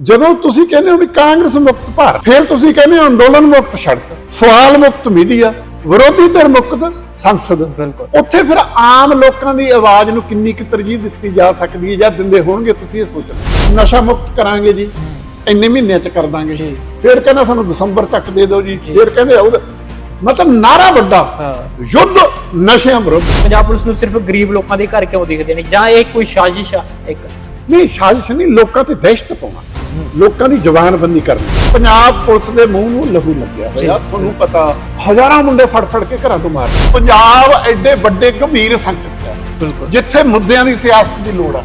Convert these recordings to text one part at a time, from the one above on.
ਜਦੋਂ ਤੁਸੀਂ ਕਹਿੰਦੇ ਹੋ ਵੀ ਕਾਂਗਰਸ ਮੁਕਤ ਭਾਰਤ ਫਿਰ ਤੁਸੀਂ ਕਹਿੰਦੇ ਹੋ ਅੰਦੋਲਨ ਮੁਕਤ ਸੜਕ ਸਵਾਲ ਮੁਕਤ ਮੀਡੀਆ ਵਿਰੋਧੀ ਧਿਰ ਮੁਕਤ ਸੰਸਦ। ਬਿਲਕੁਲ। ਉੱਥੇ ਫਿਰ ਆਮ ਲੋਕਾਂ ਦੀ ਆਵਾਜ਼ ਨੂੰ ਕਿੰਨੀ ਕੁ ਤਰਜੀਹ ਦਿੱਤੀ ਜਾ ਸਕਦੀ ਹੈ ਜਾਂ ਦਿੰਦੇ ਹੋਣਗੇ ਤੁਸੀਂ ਇਹ ਸੋਚੋ ਨਸ਼ਾ ਮੁਕਤ ਕਰਾਂਗੇ ਜੀ ਇੰਨੇ ਮਹੀਨਿਆਂ ਚ ਕਰ ਦਾਂਗੇ ਜੀ। ਫਿਰ ਕਹਿੰਦਾ ਸਾਨੂੰ ਦਸੰਬਰ ਤੱਕ ਦੇ ਦਿਓ ਜੀ। ਫਿਰ ਕਹਿੰਦੇ ਉਹਦਾ ਮਤਲਬ ਨਾਰਾ ਵੱਡਾ ਯੁੱਧ ਨਸ਼ਿਆਂ ਵਿਰੁੱਧ। ਪੰਜਾਬ ਪੁਲਿਸ ਨੂੰ ਸਿਰਫ ਗਰੀਬ ਲੋਕਾਂ ਦੇ ਘਰ ਕਿਉਂ ਦਿਖਦੇ ਨੇ? ਜਾਂ ਇਹ ਕੋਈ ਸਾਜ਼ਿਸ਼ ਆ? ਇੱਕ। ਨਹੀਂ ਸਾਜ਼ਿਸ਼ ਨਹੀਂ ਲੋਕਾਂ ਤੇ ਦਹਿਸ਼ਤ ਪਾਉਣਾ। ਲੋਕਾਂ ਦੀ ਜ਼ਬਾਨਬੰਦੀ ਕਰਨੀ। ਪੰਜਾਬ ਪੁਲਿਸ ਦੇ ਮੂੰਹ ਨੂੰ ਲਹੂ ਲੱਗਿਆ ਹੋਇਆ। ਤੁਹਾਨੂੰ ਪਤਾ ਹਜ਼ਾਰਾਂ ਮੁੰਡੇ ਫੜ ਫੜ ਕੇ ਘਰਾਂ ਤੋਂ ਮਾਰਦੇ ਪੰਜਾਬ ਐਡੇ ਵੱਡੇ ਗੰਭੀਰ ਸੰਕਟ ਹੈ। ਬਿਲਕੁਲ। ਜਿੱਥੇ ਮੁੱਦਿਆਂ ਦੀ ਸਿਆਸਤ ਦੀ ਲੋੜ ਆ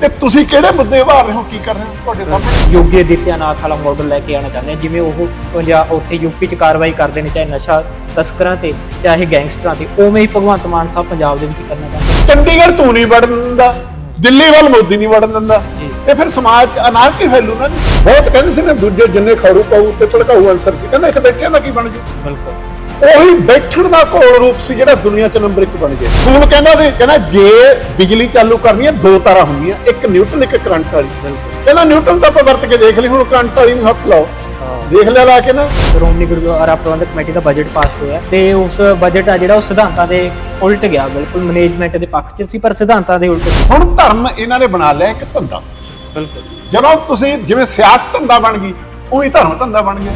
ਤੇ ਤੁਸੀਂ ਕਿਹੜੇ ਮੁੱਦੇ ਉਭਾਰ ਰਹੇ ਹੋ? ਕੀ ਕਰ ਰਹੇ ਹੋ ਤੁਹਾਡੇ ਸਾਹਮਣੇ? ਯੋਗੀ ਆਦਿੱਤਿਆਨਾਥ ਵਾਲਾ ਮਾਡਲ ਲੈ ਕੇ ਆਉਣਾ ਚਾਹੁੰਦੇ ਜਿਵੇਂ ਉਹ ਪੰਜਾਬ ਉੱਥੇ ਯੂਪੀ 'ਚ ਕਾਰਵਾਈ ਕਰਦੇ ਨੇ ਚਾਹੇ ਨਸ਼ਾ ਤਸਕਰਾਂ ਤੇ ਚਾਹੇ ਗੈਂਗਸਟਰਾਂ ਤੇ ਉਵੇਂ ਹੀ ਭਗਵੰਤ ਮਾਨ ਸਾਹਿਬ ਪੰਜਾਬ ਦੇ ਵਿੱਚ ਕਰਨਾ ਚਾਹੁੰਦੇ ਚੰਡੀਗੜ੍ਹ ਤੂੰ ਨਹੀਂ ਵੜਨ ਦਿੰਦਾ ਦਿੱਲੀ ਵੱਲ ਮੋਦੀ ਨਹੀਂ ਵੜਨ ਦਿੰਦਾ। ਤੇ ਫਿਰ ਸਮਾਜ ਚ ਅਨਾਰਕੀ ਫੈਲੂ ਨਾ ਬਹੁਤ ਕਹਿੰਦੇ ਸੀ ਨਾ ਦੂਜੇ ਜਿੰਨੇ ਖਰੂ ਪਾਉ ਤੇ ਭੜਕਾਊ ਅਨਸਰ ਸੀ। ਕਹਿੰਦਾ ਇੱਕ ਬੈਠਿਆਂ ਦਾ ਕੀ ਬਣ ਜੂ? ਬਿਲਕੁਲ। ਉਹੀ ਬੈਠਣ ਦਾ ਘੋਲ ਰੂਪ ਸੀ ਜਿਹੜਾ ਦੁਨੀਆ 'ਚ ਨੰਬਰ 1 ਬਣ ਗਿਆ। ਸਕੂਲ ਕਹਿੰਦਾ ਸੀ ਕਹਿੰਦਾ ਜੇ ਬਿਜਲੀ ਚਾਲੂ ਕਰਨੀ ਹੈ ਦੋ ਤਾਰਾਂ ਹੁੰਦੀਆਂ ਇੱਕ ਨਿਊਟਨ ਇੱਕ ਕਰੰਟ ਵਾਲੀ। ਬਿਲਕੁਲ। ਕਹਿੰਦਾ ਨਿਊਟਨ ਤਾਂ ਆਪਾਂ ਵਰਤ ਕੇ ਦੇਖ ਲਈ ਹੁਣ ਕਰੰਟ ਵਾਲੀ ਨੂੰ ਹੱਥ ਲਾਓ। ਦੇਖ ਲਿਆ ਲਾ ਕੇ ਨਾ। ਸ਼੍ਰੋਮਣੀ ਗੁਰਦੁਆਰਾ ਪ੍ਰਬੰਧਕ ਕਮੇਟੀ ਦਾ ਬਜਟ ਪਾਸ ਹੋਇਆ ਤੇ ਉਸ ਬਜਟ ਆ ਜਿਹੜਾ ਉਹ ਸਿਧਾਂਤਾਂ ਦੇ ਉਲਟ ਗਿਆ ਬਿਲਕੁਲ ਮੈਨੇਜਮੈਂਟ ਦੇ ਪੱਖ 'ਚ ਸੀ ਪਰ ਸਿਧਾਂਤਾਂ ਦੇ ਉਲਟ। ਹੁਣ ਧਰਮ ਇਹਨਾਂ ਨੇ ਬਣਾ ਲਿਆ ਇੱਕ ਧੰਦਾ। ਬਿਲਕੁਲ। ਜਦੋਂ ਤੁਸੀਂ ਜਿਵੇਂ ਸਿਆਸਤ ਧੰਦਾ ਬਣ ਗਈ ਉਹੀ ਧਰਮ ਧੰਦਾ ਬਣ ਗਿਆ।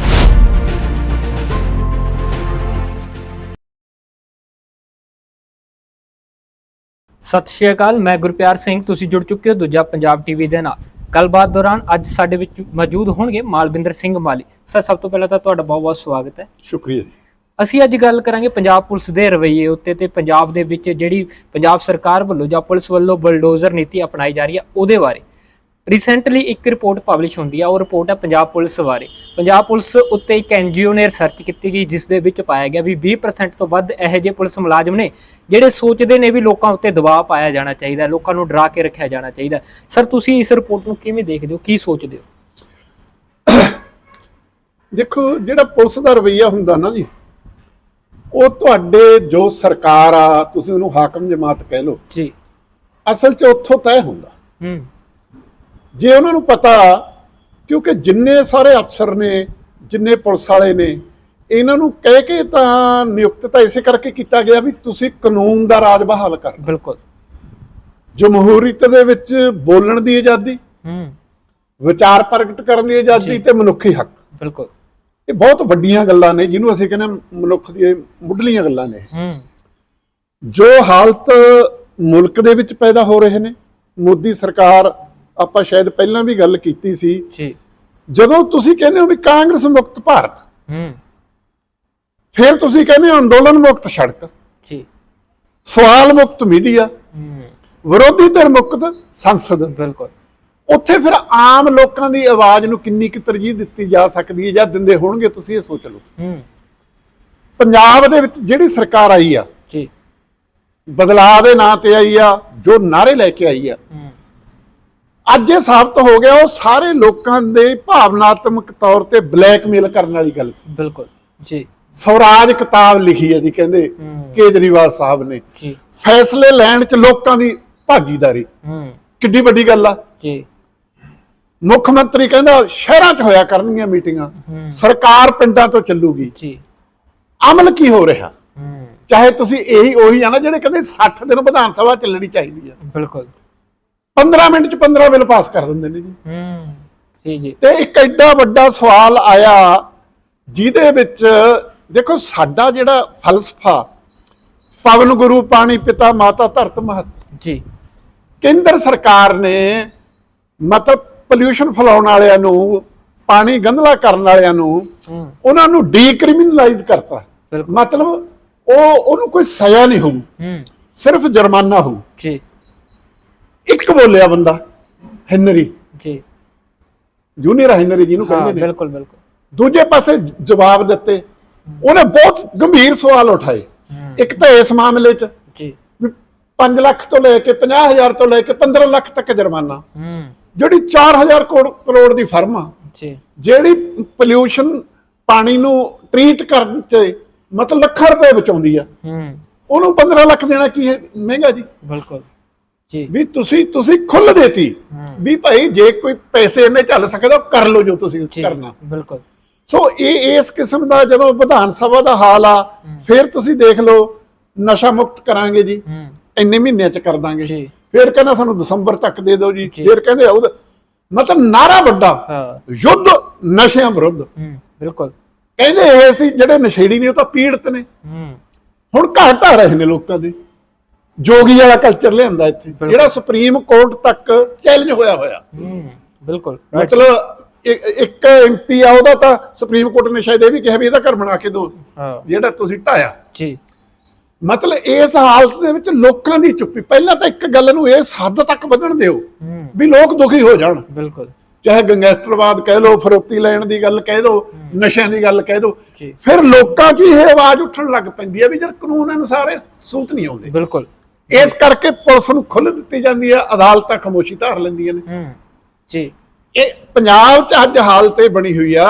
ਸਤਿ ਸ਼੍ਰੀ ਅਕਾਲ ਮੈਂ ਗੁਰਪਿਆਰ ਸਿੰਘ ਤੁਸੀਂ ਜੁੜ ਚੁੱਕੇ ਹੋ ਦੂਜਾ ਪੰਜਾਬ ਟੀਵੀ ਦੇ ਨਾਲ। ਗੱਲਬਾਤ ਦੌਰਾਨ ਅੱਜ ਸਾਡੇ ਵਿੱਚ ਮੌਜੂਦ ਹੋਣਗੇ ਮਾਲਵਿੰਦਰ ਸਿੰਘ ਮਾਲੀ। ਸਰ ਸਭ ਤੋਂ ਪਹਿਲਾਂ ਤਾਂ ਤੁਹਾਡਾ ਬਹੁਤ-ਬਹੁਤ ਸਵਾਗਤ ਹੈ। ਸ਼ੁਕਰੀਆ ਜੀ। ਅਸੀਂ ਅੱਜ ਗੱਲ ਕਰਾਂਗੇ ਪੰਜਾਬ ਪੁਲਿਸ ਦੇ ਰਵੱਈਏ ਉੱਤੇ ਤੇ ਪੰਜਾਬ ਦੇ ਵਿੱਚ ਜਿਹੜੀ ਪੰਜਾਬ ਸਰਕਾਰ ਵੱਲੋਂ ਜਾਂ ਪੁਲਿਸ ਵੱਲੋਂ ਬਲਡੋਜ਼ਰ ਨੀਤੀ ਅਪਣਾਈ ਜਾ ਰਹੀ ਹੈ ਉਹਦੇ ਬਾਰੇ। ਰੀਸੈਂਟਲੀ ਇੱਕ ਰਿਪੋਰਟ ਪਬਲਿਸ਼ ਹੁੰਦੀ ਹੈ ਉਹ ਰਿਪੋਰਟ ਹੈ ਪੰਜਾਬ ਪੁਲਿਸ ਬਾਰੇ। ਪੰਜਾਬ ਪੁਲਿਸ ਉੱਤੇ ਇੱਕ ਐਨਜੀਓ ਨੇ ਰਿਸਰਚ ਕੀਤੀ ਗਈ ਜਿਸ ਦੇ ਵਿੱਚ ਪਾਇਆ ਗਿਆ ਵੀ 20% ਤੋਂ ਵੱਧ ਇਹੋ ਜਿਹੇ ਪੁਲਿਸ ਮੁਲਾਜ਼ਮ ਨੇ ਜਿਹੜੇ ਸੋਚਦੇ ਨੇ ਵੀ ਲੋਕਾਂ ਉੱਤੇ ਦਬਾਅ ਪਾਇਆ ਜਾਣਾ ਚਾਹੀਦਾ ਲੋਕਾਂ ਨੂੰ ਡਰਾ ਕੇ ਰੱਖਿਆ ਜਾਣਾ ਚਾਹੀਦਾ। ਸਰ ਤੁਸੀਂ ਇਸ ਰਿਪੋਰਟ ਨੂੰ ਕਿਵੇਂ ਦੇਖਦੇ ਹੋ? ਕੀ ਸੋਚਦੇ ਹੋ? ਦੇਖੋ ਜਿਹੜਾ ਪੁਲਿਸ ਦਾ ਰਵਈਆ ਹੁੰਦਾ ਨਾ ਜੀ ਉਹ ਤੁਹਾਡੇ ਜੋ ਸਰਕਾਰ ਆ ਤੁਸੀਂ ਉਹਨੂੰ ਹਾਕਮ ਜਮਾਤ ਕਹਿ ਲਓ। ਜੀ। ਅਸਲ 'ਚ ਉੱਥੋਂ ਤੈਅ ਹੁੰਦਾ। ਹੂੰ। ਜੇ ਉਹਨਾਂ ਨੂੰ ਪਤਾ ਕਿਉਂਕਿ ਜਿੰਨੇ ਸਾਰੇ ਅਫਸਰ ਨੇ ਜਿੰਨੇ ਪੁਲਿਸ ਵਾਲੇ ਨੇ ਇਹਨਾਂ ਨੂੰ ਕਹਿ ਕੇ ਤਾਂ ਨਿਯੁਕਤ ਤਾਂ ਇਸੇ ਕਰਕੇ ਕੀਤਾ ਗਿਆ ਵੀ ਤੁਸੀਂ ਕਾਨੂੰਨ ਦਾ ਰਾਜ ਬਹਾਲ ਕਰਨਾ ਬਿਲਕੁਲ। ਜਮਹੂਰੀਅਤ ਦੇ ਵਿੱਚ ਬੋਲਣ ਦੀ ਆਜ਼ਾਦੀ ਹੂੰ। ਵਿਚਾਰ ਪ੍ਰਗਟ ਕਰਨ ਦੀ ਆਜ਼ਾਦੀ। ਤੇ ਮਨੁੱਖੀ ਹੱਕ। ਬਿਲਕੁਲ। ਇਹ ਬਹੁਤ ਵੱਡੀਆਂ ਗੱਲਾਂ ਨੇ ਜਿਹਨੂੰ ਅਸੀਂ ਕਹਿੰਦੇ ਮਨੁੱਖ ਦੀਆਂ ਮੁੱਢਲੀਆਂ ਗੱਲਾਂ ਨੇ। ਹੂੰ। ਜੋ ਹਾਲਤ ਮੁਲਕ ਦੇ ਵਿੱਚ ਪੈਦਾ ਹੋ ਰਹੇ ਨੇ ਮੋਦੀ ਸਰਕਾਰ ਆਪਾਂ ਸ਼ਾਇਦ ਪਹਿਲਾਂ ਵੀ ਗੱਲ ਕੀਤੀ ਸੀ। ਜੀ। ਜਦੋਂ ਤੁਸੀਂ ਕਹਿੰਦੇ ਹੋ ਵੀ ਕਾਂਗਰਸ ਮੁਕਤ ਭਾਰਤ ਹੂੰ। ਫਿਰ ਤੁਸੀਂ ਕਹਿੰਦੇ ਹੋ ਅੰਦੋਲਨ ਮੁਕਤ ਸੜਕ। ਜੀ। ਸਵਾਲ ਮੁਕਤ ਮੀਡੀਆ। ਹੂੰ। ਵਿਰੋਧੀ ਧਿਰ ਮੁਕਤ ਸੰਸਦ। ਬਿਲਕੁਲ। ਉੱਥੇ ਫਿਰ ਆਮ ਲੋਕਾਂ ਦੀ ਆਵਾਜ਼ ਨੂੰ ਕਿੰਨੀ ਕੁ ਤਰਜੀਹ ਦਿੱਤੀ ਜਾ ਸਕਦੀ ਹੈ ਜਾਂ ਦਿੰਦੇ ਹੋਣਗੇ ਤੁਸੀਂ ਇਹ ਸੋਚ ਲਓ। ਹੂੰ। ਪੰਜਾਬ ਦੇ ਵਿੱਚ ਜਿਹੜੀ ਸਰਕਾਰ ਆਈ ਆ ਜੀ। ਬਦਲਾਅ ਦੇ ਨਾਂ ਤੇ ਆਈ ਆ ਜੋ ਨਾਰੇ ਲੈ ਕੇ ਆਈ ਆ ਹੂੰ। ਅੱਜ ਇਹ ਸਾਬਤ ਹੋ ਗਿਆ ਉਹ ਸਾਰੇ ਲੋਕਾਂ ਦੇ ਭਾਵਨਾਤਮਕ ਤੌਰ ਤੇ ਬਲੈਕਮੇਲ ਕਰਨ ਵਾਲੀ ਗੱਲ ਸੀ। ਬਿਲਕੁਲ ਜੀ। ਸਵਰਾਜ ਕਿਤਾਬ ਲਿਖੀ ਹੈ ਜੀ ਕਹਿੰਦੇ ਕੇਜਰੀਵਾਲ ਸਾਹਿਬ ਨੇ। ਜੀ। ਫੈਸਲੇ ਲੈਣ ਚ ਲੋਕਾਂ ਦੀ ਭਾਗੀਦਾਰੀ। ਹੂੰ। ਕਿੱਡੀ ਵੱਡੀ ਗੱਲ ਆ। ਜੀ। ਮੁੱਖ ਮੰਤਰੀ ਕਹਿੰਦਾ ਸ਼ਹਿਰਾਂ 'ਚ ਹੋਇਆ ਕਰਨਗੀਆਂ ਮੀਟਿੰਗਾਂ ਸਰਕਾਰ ਪਿੰਡਾਂ ਤੋਂ ਚੱਲੂਗੀ। ਜੀ। ਅਮਲ ਕੀ ਹੋ ਰਿਹਾ? ਚਾਹੇ ਤੁਸੀਂ ਇਹੀ ਉਹੀ ਆ ਨਾ ਜਿਹੜੇ ਕਹਿੰਦੇ 60 ਦਿਨ ਵਿਧਾਨ ਸਭਾ ਚੱਲਣੀ ਚਾਹੀਦੀ ਆ। ਬਿਲਕੁਲ। 15 ਮਿੰਟ 'ਚ 15 ਬਿੱਲ ਪਾਸ ਕਰ ਦਿੰਦੇ ਨੇ ਜੀ। ਹੂੰ ਜੀ ਜੀ। ਤੇ ਇੱਕ ਐਡਾ ਵੱਡਾ ਸਵਾਲ ਆਇਆ ਜਿਹਦੇ ਵਿੱਚ ਦੇਖੋ ਸਾਡਾ ਜਿਹੜਾ ਫਲਸਫਾ ਪਵਨ ਗੁਰੂ ਪਾਣੀ ਪਿਤਾ ਮਾਤਾ ਧਰਤ ਮਹਤ। ਜੀ। ਕੇਂਦਰ ਸਰਕਾਰ ਨੇ ਮਤਲਬ ਪੋਲਿਊਸ਼ਨ ਫੈਲਾਉਣ ਵਾਲਿਆਂ ਨੂੰ ਪਾਣੀ ਗੰਧਲਾ ਕਰਨ ਵਾਲਿਆਂ ਨੂੰ ਉਹਨਾਂ ਨੂੰ ਡੀਕ੍ਰਿਮੀਨਲਾਈਜ਼ ਕਰਤਾ। ਮਤਲਬ ਉਹ ਉਹਨੂੰ ਕੋਈ ਸਜ਼ਾ ਨਹੀਂ ਹੋਊ। ਸਿਰਫ ਜੁਰਮਾਨਾ ਹੋਊ। ਜੀ। ਇੱਕ ਬੋਲਿਆ ਬੰਦਾ ਹੈਨਰੀ। ਜੀ। ਜੂਨੀਅਰ ਹੈਨਰੀ ਜਿਹਨੂੰ ਹਾਂ ਕਹਿੰਦੇ ਨੇ। ਬਿਲਕੁਲ ਬਿਲਕੁਲ। ਦੂਜੇ ਪਾਸੇ ਜਵਾਬ ਦਿੱਤੇ। ਉਹਨੇ ਬਹੁਤ ਗੰਭੀਰ ਸਵਾਲ ਉਠਾਏ। ਇੱਕ ਤਾਂ ਇਸ ਮਾਮਲੇ 'ਚ ਜੀ। ਵੀ 5 ਲੱਖ ਤੋਂ ਲੈ ਕੇ 50000 ਤੋਂ ਲੈ ਕੇ 15 ਲੱਖ ਤੱਕ ਜੁਰਮਾਨਾ। ਹੂੰ। ਜਿਹੜੀ 4000 ਕਰੋੜ ਕਰੋੜ ਦੀ ਫਰਮ ਆ ਜੀ। ਜਿਹੜੀ ਪੋਲਿਊਸ਼ਨ ਪਾਣੀ ਨੂੰ ਟ੍ਰੀਟ ਕਰਨ 'ਚ ਮਤਲਬ ਲੱਖਾਂ ਰੁਪਏ ਬਚਾਉਂਦੀ ਆ ਹੂੰ। ਉਹਨੂੰ 15 ਲੱਖ ਦੇਣਾ ਕੀ ਹੈ? ਮਹਿੰਗਾ ਜੀ। ਬਿਲਕੁਲ। ਵੀ ਤੁਸੀਂ ਤੁਸੀਂ ਖੁੱਲ ਦੇਤੀ। ਵੀ ਭਾਈ ਜੇ ਕੋਈ ਪੈਸੇ ਇਹਨੇ ਚੱਲ ਸਕਦਾ ਉਹ ਕਰ ਲਓ ਜੋ ਤੁਸੀਂ ਕਰਨਾ। ਬਿਲਕੁਲ। ਸੋ ਇਹ ਇਸ ਕਿਸਮ ਦਾ ਜਦੋਂ ਵਿਧਾਨ ਸਭਾ ਦਾ ਹਾਲ ਆ ਫਿਰ ਤੁਸੀਂ ਦੇਖ ਲਓ ਨਸ਼ਾ ਮੁਕਤ ਕਰਾਂਗੇ ਜੀ। ਇੰਨੇ ਮਹੀਨਿਆਂ ਚ ਕਰ ਦਾਂਗੇ। ਜੀ। ਫਿਰ ਕਹਿੰਦਾ ਸਾਨੂੰ ਦਸੰਬਰ ਤੱਕ ਦੇ ਦਿਓ ਜੀ। ਫਿਰ ਕਹਿੰਦੇ ਉਹਦਾ ਮਤਲਬ ਨਾਰਾ ਵੱਡਾ। ਯੁੱਧ ਨਸ਼ਿਆਂ ਵਿਰੁੱਧ। ਬਿਲਕੁਲ। ਕਹਿੰਦੇ ਇਹ ਸੀ ਜਿਹੜੇ ਨਸ਼ੇੜੀ ਨੇ ਉਹ ਤਾਂ ਪੀੜਤ ਨੇ। ਹੁਣ ਘਰ ਢਾ ਰਹੇ ਨੇ ਲੋਕਾਂ ਦੇ। ਜੋਗੀ ਵਾਲਾ ਕਲਚਰ ਲਿਆਂਦਾ ਇੱਥੇ। ਜਿਹੜਾ ਸੁਪਰੀਮ ਕੋਰਟ ਤੱਕ ਚੈਲੰਜ ਹੋਇਆ ਹੋਇਆ। ਹੂੰ ਬਿਲਕੁਲ। ਮਤਲਬ ਇੱਕ ਐਮਪੀ ਆ ਉਹਦਾ ਤਾਂ ਸੁਪਰੀਮ ਕੋਰਟ ਨੇ ਸ਼ਾਇਦ ਇਹ ਵੀ ਕਿਹਾ ਵੀ ਇਹਦਾ ਘਰ ਬਣਾ ਕੇ ਦਿਓ ਜਿਹੜਾ ਤੁਸੀਂ ਢਾਇਆ। ਜੀ। ਮਤਲਬ ਇਸ ਹਾਲਤ ਦੇ ਵਿੱਚ ਲੋਕਾਂ ਦੀ ਚੁੱਪੀ ਪਹਿਲਾਂ ਤਾਂ ਇੱਕ ਗੱਲ ਨੂੰ ਇਸ ਹੱਦ ਤੱਕ ਵਧਣ ਦਿਓ ਵੀ ਲੋਕ ਦੁਖੀ ਹੋ ਜਾਣ। ਬਿਲਕੁਲ। ਚਾਹੇ ਗੰਗੈਸਟਰਵਾਦ ਕਹਿ ਲਓ ਫਰੋਤੀ ਲੈਣ ਦੀ ਗੱਲ ਕਹਿ ਦਿਓ ਨਸ਼ਿਆਂ ਦੀ ਗੱਲ ਕਹਿ ਜੀ। ਫਿਰ ਲੋਕਾਂ 'ਚ ਇਹ ਆਵਾਜ਼ ਉੱਠਣ ਲੱਗ ਪੈਂਦੀ ਹੈ ਵੀ ਜਦ ਕਾਨੂੰਨ ਅਨੁਸਾਰ ਇਹ ਸੂਤ ਨਹੀਂ ਆਉਂਦੇ। ਬਿਲਕੁਲ। ਇਸ ਕਰਕੇ ਪੁਲਿਸ ਨੂੰ ਖੁੱਲ੍ਹ ਦਿੱਤੀ ਜਾਂਦੀ ਹੈ ਅਦਾਲਤਾਂ ਖਾਮੋਸ਼ੀ ਧਾਰ ਲੈਂਦੀਆਂ ਨੇ। ਹੂੰ ਜੀ। ਇਹ ਪੰਜਾਬ 'ਚ ਅੱਜ ਹਾਲਤ ਇਹ ਬਣੀ ਹੋਈ ਆ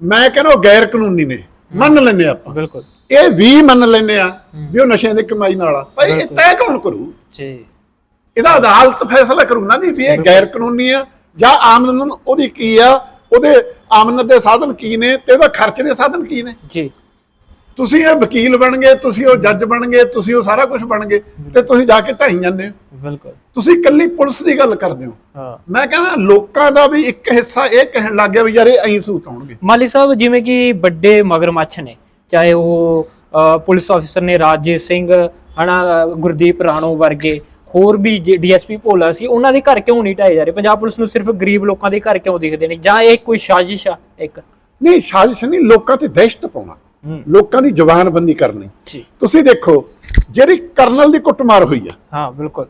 ਮੈਂ ਕਹਿੰਦਾ ਗੈਰ ਕਾਨੂੰਨੀ ਨੇ ਮੰਨ ਲੈਂਦੇ ਆਪਾਂ। ਬਿਲਕੁਲ। ਇਹ ਵੀ ਮੰਨ ਲੈਂਦੇ ਆ ਵੀ ਉਹ ਨਸ਼ਿਆਂ ਦੀ ਕਮਾਈ ਨਾਲ ਆ। ਭਾਈ ਇਹ। ਤੈਅ ਕੌਣ ਕਰੂ? ਜੀ। ਇਹਦਾ ਅਦਾਲਤ ਫੈਸਲਾ ਕਰੂ ਨਾ ਜੀ ਵੀ ਇਹ ਗੈਰ ਕਾਨੂੰਨੀ ਆ। ਜਾਂ ਆਮਦਨ ਉਹਦੀ ਕੀ ਆ ਉਹਦੇ ਆਮਦਨ ਦੇ ਸਾਧਨ ਕੀ ਨੇ ਤੇ ਉਹਦਾ ਖਰਚ ਦੇ ਸਾਧਨ ਕੀ ਨੇ? ਜੀ। ਤੁਸੀਂ ਇਹ ਵਕੀਲ ਬਣ ਗਏ ਤੁਸੀਂ ਉਹ ਜੱਜ ਬਣ ਗਏ ਤੁਸੀਂ ਉਹ ਸਾਰਾ ਕੁਝ ਬਣ ਗਏ ਤੇ ਤੁਸੀਂ ਜਾ ਕੇ ਢਾਈ ਜਾਂਦੇ ਹੋ। ਬਿਲਕੁਲ। ਤੁਸੀਂ ਇਕੱਲੀ ਪੁਲਿਸ ਦੀ ਗੱਲ ਕਰਦੇ ਹੋ। ਹਾਂ। ਮੈਂ ਕਹਿੰਦਾ ਲੋਕਾਂ ਦਾ ਵੀ ਇੱਕ ਹਿੱਸਾ ਇਹ ਕਹਿਣ ਲੱਗ ਗਿਆ ਵੀ ਯਾਰ ਇਹ ਐਂ ਸੂਤ ਆਉਣਗੇ। ਮਾਲੀ ਸਾਹਿਬ ਜਿਵੇਂ ਕਿ ਵੱਡੇ ਮਗਰਮੱਛ ਨੇ ਚਾਹੇ ਉਹ ਪੁਲਿਸ ਅਫਸਰ ਨੇ ਰਾਜੇਸ਼ ਸਿੰਘ ਹਨਾ ਗੁਰਦੀਪ ਰਾਣੋ ਵਰਗੇ ਹੋਰ ਵੀ ਡੀਐਸਪੀ ਭੋਲਾ ਸੀ ਉਹਨਾਂ ਦੇ ਘਰ ਕਿਉਂ ਨਹੀਂ ਢਾਏ ਜਾ ਰਹੇ? ਪੰਜਾਬ ਪੁਲਿਸ ਨੂੰ ਸਿਰਫ ਗਰੀਬ ਲੋਕਾਂ ਦੇ ਘਰ ਕਿਉਂ ਦਿਖਦੇ ਨੇ? ਜਾਂ ਇਹ ਕੋਈ ਸਾਜ਼ਿਸ਼ ਆ ਇੱਕ? ਨਹੀਂ ਸਾਜ਼ਿਸ਼ ਨਹੀਂ ਲੋਕਾਂ ਤੇ ਦਹਿਸ਼ਤ ਪਾਉਣਾ। ਲੋਕਾਂ ਦੀ ਜ਼ਬਾਨਬੰਦੀ ਕਰਨੀ। ਤੁਸੀਂ ਦੇਖੋ ਜਿਹੜੀ ਕਰਨਲ ਦੀ ਕੁੱਟਮਾਰ ਹੋਈ ਆ ਹਾਂ ਬਿਲਕੁਲ।